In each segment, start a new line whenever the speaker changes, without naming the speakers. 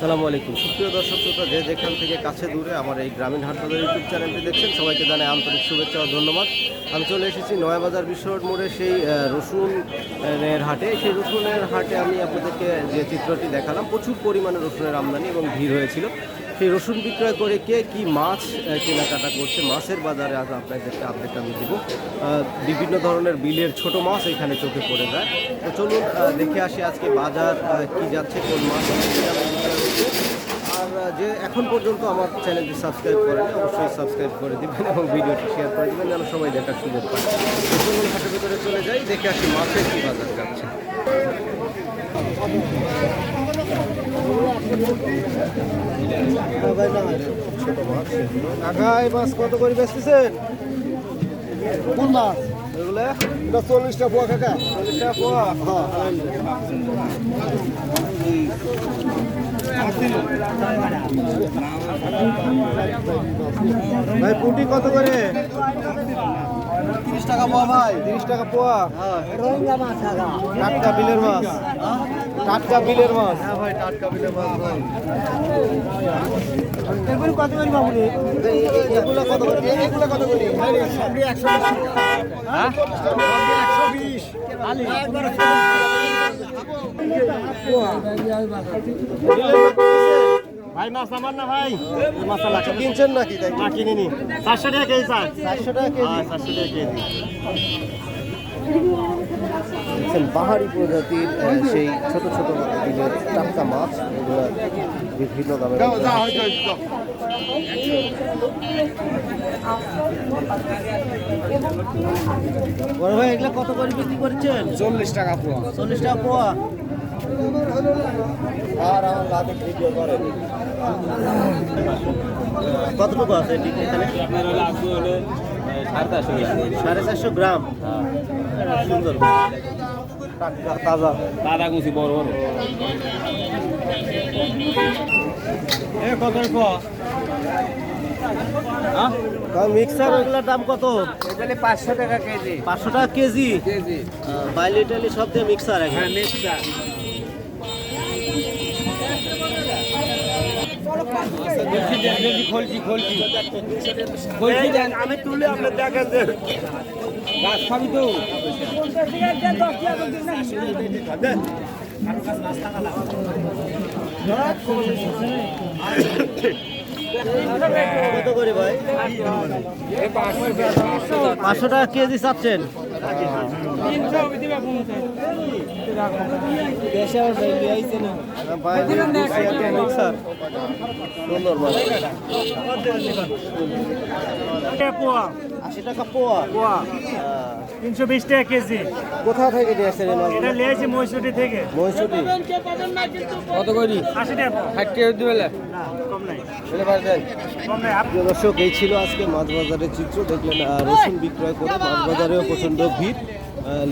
আসসালামু আলাইকুম। সুপ্রিয় দর্শক শ্রোতা, যে যেখান থেকে কাছে দূরে আমার এই গ্রামীণ হাটবাজার ইউটিউব চ্যানেলটি দেখছেন, সবাইকে জানাই আন্তরিক শুভেচ্ছা ও ধন্যবাদ। আমি চলে এসেছি নয়াবাজার বিশ্ব রোড মোড়ে সেই রসুনের হাটে। সেই রসুনের হাটে আমি আপনাদেরকে যে চিত্রটি দেখালাম, প্রচুর পরিমাণে রসুনের আমদানি এবং ভিড় হয়েছিল। সেই রসুন বিক্রয় করে কে কি মাছ কেনাকাটা করছে? মাছের বাজারে আজ আপনাদেরকে আপডেট আমি দিব। বিভিন্ন ধরনের বিলের ছোট মাছ এখানে চোখে পড়ে যায়। তো চলুন দেখে আসি আজকে বাজার কি যাচ্ছে, কোন মাছ। আর যে এখন পর্যন্ত আমার চ্যানেলটি সাবস্ক্রাইব করেন, অবশ্যই সাবস্ক্রাইব করে দেবেন এবং ভিডিওটি শেয়ার করে দিবেন, যেন সবাই দেখার সুযোগ পায়। চলুন ভিতরে চলে যাই, দেখে আসি মাছের কি বাজার যাচ্ছে। কাকা এই মাছ কত করে বেচতেছেন?
কোন মাছ
এগুলো?
এটা চল্লিশটা পোয়া, কাকা।
চল্লিশ টাকা পোয়া ভাই, পুটি কত করে?
তিরিশ টাকা পোয়া ভাই।
তিরিশ টাকা পোয়া।
রোহিঙ্গা মাছ
টাটকা বিলের মাছ। টাটকা বিলের মাছ। হ্যাঁ ভাই টাটকা বিলের মাছ ভাই।
এগুলো কত করে বাবু
এগুলো কত করে?
এগুলো কত করে? সবই একশো
হ্যাঁ?
একশো বিশ।
ভাই মাছ আমার না ভাই। মাছ লাগছে
কিনছেন নাকি তাই?
না কিনিনি। 400 টাকা কেজি স্যার।
চারশো টাকা কেজি?
হ্যাঁ চারশো টাকা কেজি।
পাহাড়ি প্রজাতির সেই ছোট ছোট বিলের টাটকা মাছ এগুলো বিভিন্ন দামে বড় ভাই এগুলো কত করে বিক্রি করছেন?
চল্লিশ টাকা পোয়া।
চল্লিশ টাকা পোয়া? আর আমার লাভে ভিডিও করেন কতটুকু আছে এখানে?
আপনার হলে আজকে হলে সাড়ে চারশো।
সাড়ে চারশো গ্রাম। সুন্দর। তাজা
দাদা গুছি বড়। বড়
মিক্সার ওগুলোর দাম কত?
পাঁচশো টাকা কেজি।
পাঁচশো টাকা কেজি?
কেজি।
বাইলি টাইলি সব দিয়ে মিক্সার
হ্যাঁ মিক্সার। খোলছি খোলছি। খোলছি আমি তুলে আপনার দেখেন যে গাছ খাবি তো
কত করে ভাই? পাঁচশো টাকা কেজি চাচ্ছেন।
তিনশো বিশ টাকা কেজি
কোথা থেকে নিয়ে আসছেন
মহিষুটি থেকে
মহিষুটি
কত করি
আশি টাকা
ষাট
দর্শক, এই ছিল আজকে মাছ বাজারের চিত্র। দেখলেন রসুন বিক্রয় করে মাছ বাজারেও প্রচণ্ড ভিড়।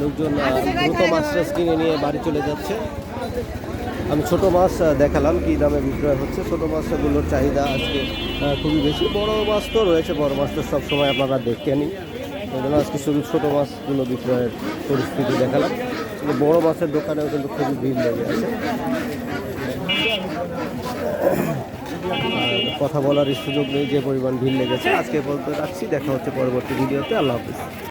লোকজন দ্রুত মাছ টাছ কিনে নিয়ে বাড়ি চলে যাচ্ছে। আমি ছোট মাছ দেখালাম কি দামে বিক্রয় হচ্ছে। ছোট মাছগুলোর চাহিদা আজকে খুবই বেশি। বড় মাছ তো রয়েছে, বড় মাছ তো সবসময় আপনারা এই জন্য আজকে শুধু ছোট মাছগুলো বিক্রয়ের পরিস্থিতি দেখালাম। কিন্তু বড় মাছের দোকানেও কিন্তু খুবই ভিড় লেগে আছে। কথা বলার সুযোগ নেই, যে পরিমাণ ভিড় লেগেছে। আজকে পর্যন্ত রাখছি, দেখা হচ্ছে পরবর্তী ভিডিওতে। আল্লাহ হাফিজ।